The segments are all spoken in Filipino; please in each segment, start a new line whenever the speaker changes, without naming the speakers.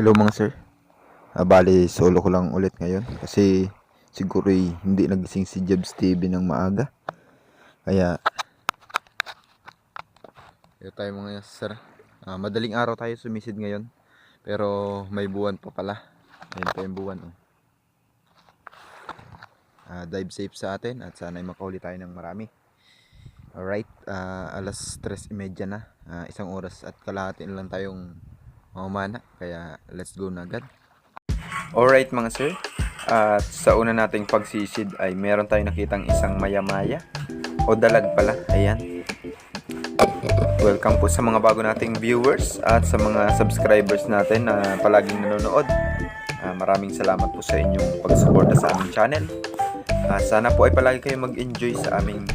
Hello mga sir. Ah, bali, solo ko lang ulit ngayon kasi siguro hindi nagising si Jebs TV ng maaga. Kaya Ito tayo mga sir. Ah, madaling araw tayo sumisid ngayon. Pero may buwan pa pala. Ayun pa yung buwan. Oh. Ah, dive safe sa atin at sana'y makahuli tayo ng marami. Alright, ah, alas 3.30 na. Ah, isang oras at kalahati lang tayong mamamana. Kaya let's go na agad. Alright mga sir. At sa una nating pagsisid ay meron tayong nakitang isang maya-maya. O dalag pala. Ayan. Welcome po sa mga bago nating viewers at sa mga subscribers natin na palaging nanonood. Ah, maraming salamat po sa inyong pagsuporta sa aming channel. Ah, sana po ay palagi kayo mag-enjoy sa aming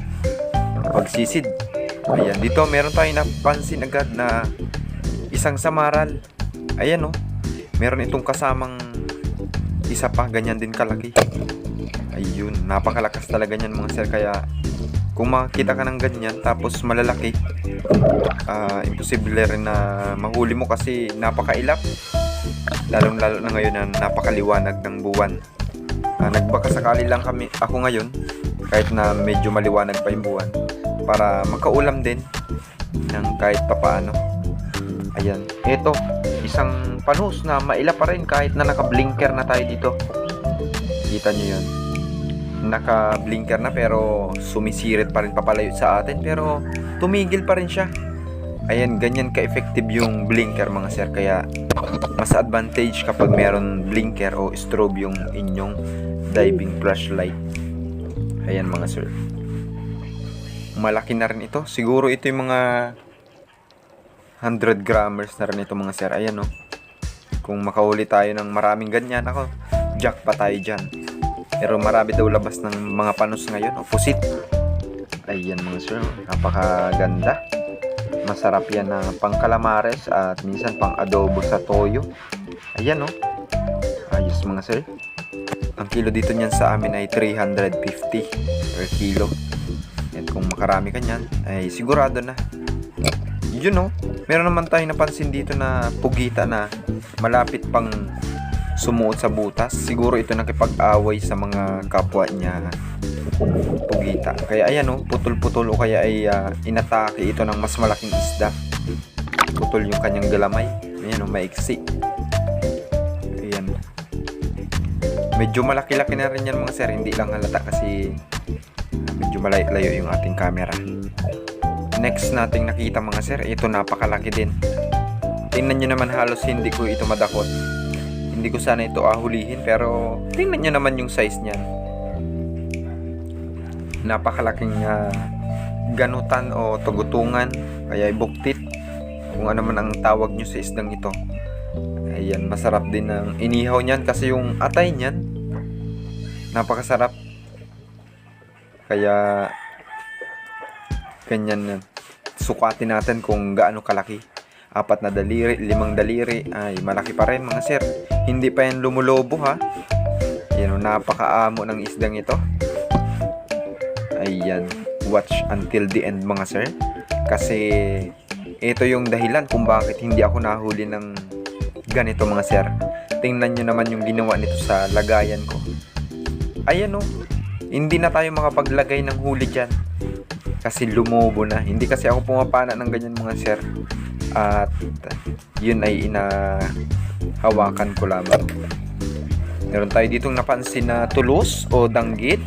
pagsisid. Ayan, dito meron tayong napansin agad na isang samaral. Ayan oh. Meron itong kasamang isa pa, ganyan din kalaki. Ayun, napakalakas talaga niyan mga sir. Kaya kung makakita ka ng ganyan tapos malalaki, ah imposible rin na mahuli mo kasi napakailap. Lalong lalo na ngayon na napakaliwanag ng buwan. Ah, nagbaka lang kami, ako ngayon, kahit na medyo maliwanag pa yung buwan, para makaulam din ng kahit papaano. Ayan. Ito, isang panus na maila pa rin kahit na naka-blinker na tayo dito. Kita nyo yun. Naka-blinker na pero sumisirit pa rin papalayo sa atin pero tumigil pa rin siya. Ayan, ganyan ka-effective yung blinker mga sir. Kaya mas advantage kapag meron blinker o strobe yung inyong diving flashlight. Ayan mga sir. Malaki na rin ito. Siguro ito yung mga 100 grammers na rin ito mga sir. Ayan no. Kung makahuli tayo ng maraming ganyan, ako, jack pa tayo dyan. Pero marami daw labas ng mga panos ngayon. Opposite. Ayan mga sir. Napakaganda. Masarap yan na pang calamares at minsan pang adobo sa toyo. Ayan no. Ayos mga sir. Ang kilo dito niyan sa amin ay 350 per kilo. At kung makarami ka niyan, ay sigurado na. Yun no, meron naman tayong napansin dito na pugita na malapit pang sumuot sa butas. Siguro ito nakipag-away sa mga kapwa niya pugita. Kaya ayan no, putol-putol o kaya ay ah, inatake ito ng mas malaking isda. Putol yung kanyang galamay. Ayan no, maiksi. Ayan. Medyo malaki-laki na rin yan mga sir. Hindi lang halata kasi medyo malayo yung ating camera. Next nating nakita mga sir, ito napakalaki din. Tingnan nyo naman halos hindi ko ito madakot. Hindi ko sana ito ahulihin pero tingnan nyo naman yung size niyan. Napakalaking ah, ganutan o tugutungan, kaya buktit. Kung ano man ang tawag nyo sa isdang ito. Ayan, masarap din ang inihaw niyan kasi yung atay niyan napakasarap. Kaya ganyan yan. Sukatin natin kung gaano kalaki. Apat na daliri, limang daliri, ay malaki pa rin mga sir. Hindi pa yan lumulobo ha. Yan o, napakaamo ng isdang ito. Ayan, watch until the end mga sir. Kasi ito yung dahilan kung bakit hindi ako nahuli ng ganito mga sir. Tingnan nyo naman yung ginawa nito sa lagayan ko. Ayan o, hindi na tayo makapaglagay ng huli dyan. Kasi lumobo na. Hindi kasi ako pumapana ng ganyan mga sir. At yun ay inahawakan ko lamang. Meron tayo ditong napansin na tulos o danggit.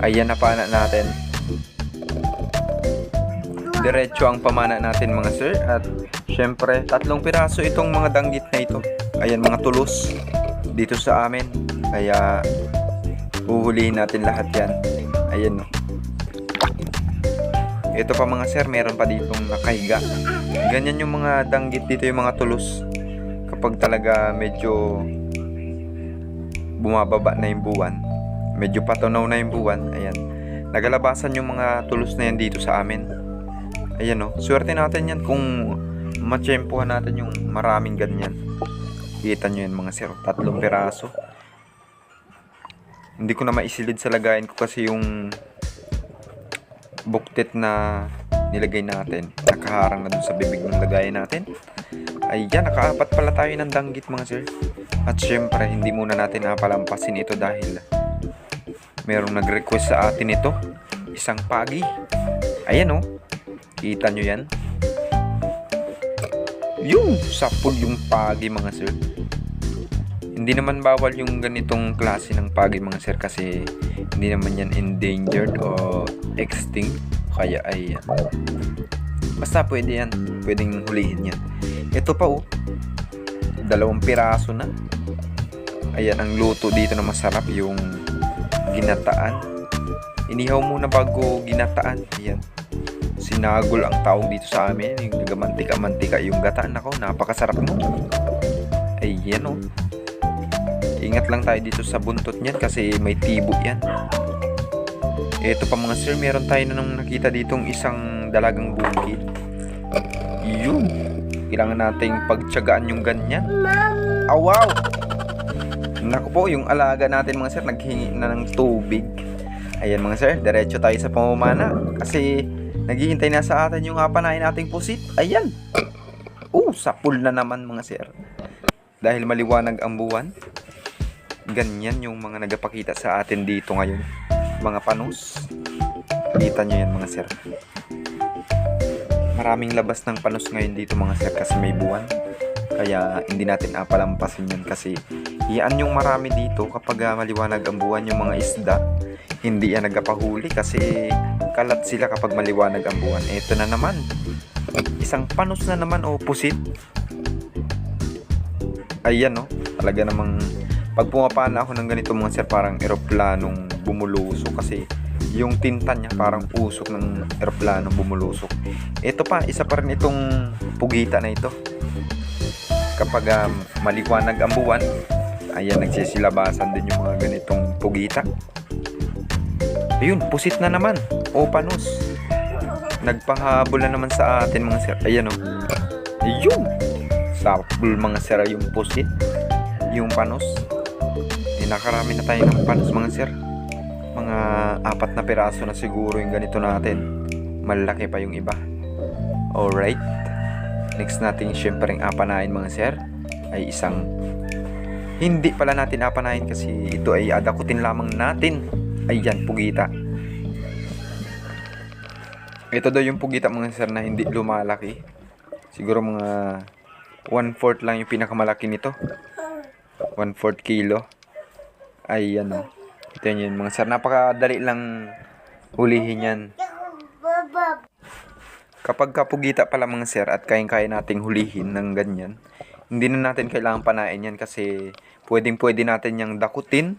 Ayan napana natin. Diretso ang pamana natin mga sir. At syempre, tatlong piraso itong mga danggit na ito. Ayan mga tulos dito sa amin. Kaya uhulihin natin lahat yan. Ayan no. Ito pa mga sir, meron pa ditong nakahiga. Ganyan yung mga danggit dito yung mga tulos. Kapag talaga medyo bumababa na yung buwan, medyo patunaw na yung buwan, ayan. Nagalabasan yung mga tulos na yan dito sa amin. Ayan no, swerte natin yan kung matsyempohan natin yung maraming ganyan. Kita nyo yan mga sir, tatlong piraso. Hindi ko na maisilid sa lagayan ko kasi yung buktit na nilagay natin nakaharang na dun sa bibig ng lagayan natin Ayan, nakaapat pala tayo ng danggit mga sir. At syempre, hindi muna natin napalampasin ito dahil merong nag-request sa atin ito. Isang pagi. Ayan oh. Kita nyo yan? Yung sapul yung pagi mga sir. Hindi naman bawal yung ganitong klase ng pagi mga sir kasi hindi naman yan endangered o extinct. Kaya ay basta pwede yan. Pwedeng hulihin yan. Ito pa oh. Dalawang piraso na. Ayan ang luto dito na masarap yung ginataan. Inihaw muna bago ginataan. Ayan. Sinagol ang tawag dito sa amin. Yung nagamantika-mantika yung gataan. Ako, napakasarap mo. Ayan oh. Ingat lang tayo dito sa buntot niyan kasi may tibo yan. Ito pa mga sir, meron tayo na nung nakita ditong isang dalagang bukid. Yun. Kailangan nating pagtyagaan yung ganyan. Wow! Naku po, yung alaga natin mga sir, naghingi na ng tubig. Ayan mga sir, diretso tayo sa pamumana. Kasi naghihintay na sa atin yung hapanain nating pusit. Ayan! Oh, sapul na naman mga sir. Dahil maliwanag ang buwan. Ganyan yung mga nagapakita sa atin dito ngayon. Mga panos. Kita nyo yan mga sir. Maraming labas ng panos ngayon dito mga sir kasi may buwan. Kaya hindi natin apalampasin yan kasi yan yung marami dito kapag ah, maliwanag ang buwan yung mga isda. Hindi yan nagapahuli kasi kalat sila kapag maliwanag ang buwan. Ito na naman. Isang panos na naman o pusit. Ayan no. Talaga namang pag pumapana ako ng ganito mga sir parang eroplanong bumulusok kasi yung tinta niya parang usok ng eroplanong bumulusok. Ito pa, isa pa rin itong pugita na ito. Kapag um, maliwanag ang buwan, ayan, nagsisilabasan din yung mga ganitong pugita. Ayun, pusit na naman. O panos. Nagpahabol na naman sa atin mga sir. Ayan o. Ayun. Sapul mga sir yung pusit. Yung panos. Nakarami na tayo ng panos mga sir. Mga apat na piraso na siguro yung ganito natin. Malaki pa yung iba. Alright. Next natin syempre ang apanain mga sir ay isang hindi pala natin apanain kasi ito ay adakutin lamang natin. Ayan, pugita. Ito daw yung pugita mga sir na hindi lumalaki. Siguro mga 1/4 lang yung pinakamalaki nito. 1/4 kilo. Ay ano. Ito yun mga sir. Napakadali lang hulihin yan. Kapag kapugita pala mga sir at kayang-kaya nating hulihin ng ganyan, hindi na natin kailangan panain yan kasi pwedeng pwede natin yung dakutin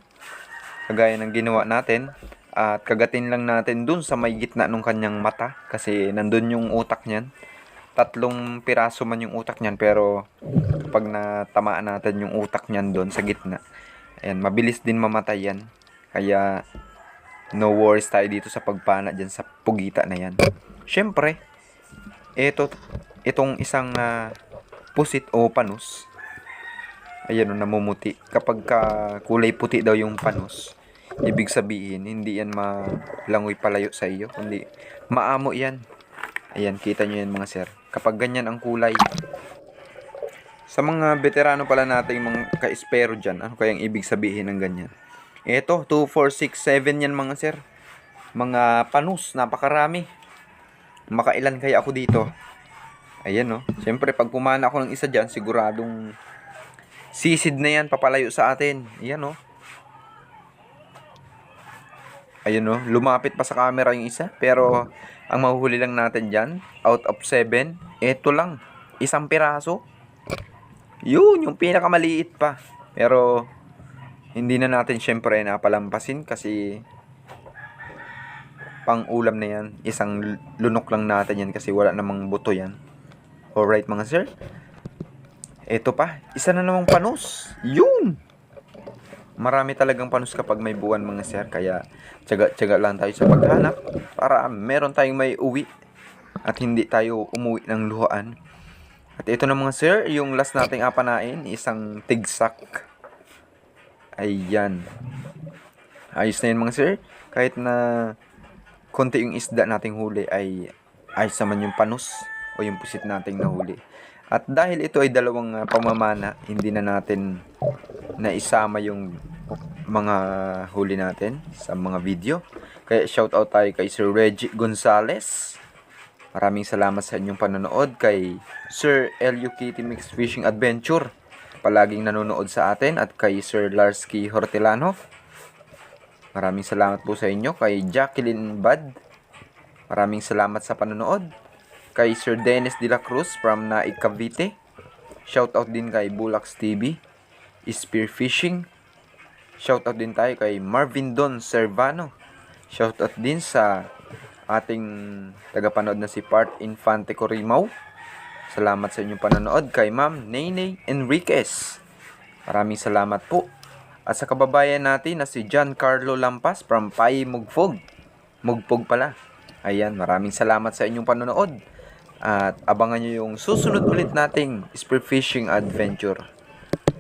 kagaya ng ginawa natin at kagatin lang natin dun sa may gitna ng kanyang mata kasi nandun yung utak niyan tatlong piraso man yung utak niyan pero kapag natamaan natin yung utak niyan doon sa gitna ayan mabilis din mamatay yan. Kaya no worries tayo dito sa pagpana dyan sa pugita na yan. Syempre ito itong isang ah, pusit o panos ayan o namumuti. Kapag ka kulay puti daw yung panos ibig sabihin hindi yan malangoy palayo sa iyo kundi maamo yan. Ayan kita nyo yan mga sir. Kapag ganyan ang kulay sa mga veterano pala nating mga ka-espero dyan ano kayang ibig sabihin ng ganyan eto 2, 4, 6, 7 yan mga sir mga panos napakarami makailan kaya ako dito ayan no syempre pag pumana ako ng isa dyan siguradong sisid na yan papalayo sa atin ayan no Ayun no, lumapit pa sa camera yung isa. Pero, ang mahuhuli lang natin dyan, out of 7, eto lang. Isang piraso. Yun, yung pinakamaliit pa. Pero, hindi na natin syempre napalampasin kasi pang ulam na yan. Isang lunok lang natin yan kasi wala namang buto yan. Alright mga sir. Eto pa, isa na namang panos. Yun! Marami talagang panos kapag may buwan mga sir. Kaya tsaga-tsaga lang tayo sa paghanap para meron tayong may uwi at hindi tayo umuwi ng luhaan. At ito na mga sir, yung last nating apanain, isang tigsak. Ayan. Ayos na yun mga sir. Kahit na konti yung isda nating huli ay ayos naman yung panos o yung pusit nating nahuli. At dahil ito ay dalawang ah, pamamana, hindi na natin naisama yung mga huli natin sa mga video. Kaya shoutout tayo kay Sir Reggie Gonzales. Maraming salamat sa inyong panonood kay Sir Kitty Mixed Fishing Adventure. Palaging nanonood sa atin at kay Sir Larsky Hortelano. Maraming salamat po sa inyo kay Jacqueline Bad. Maraming salamat sa panonood. Kay Sir Dennis De La Cruz from Naik Cavite. Shoutout din kay Bulax TV. Spear Fishing. Shoutout din tayo kay Marvin Don Servano. Shoutout din sa ating tagapanood na si Part Infante Corimao. Salamat sa inyong panonood kay Ma'am Nene Enriquez. Maraming salamat po. At sa kababayan natin na si John Carlo Lampas from Pai Mugfog. Mugpog pala. Ayan, maraming salamat sa inyong panonood. At abangan nyo yung susunod ulit nating spearfishing adventure.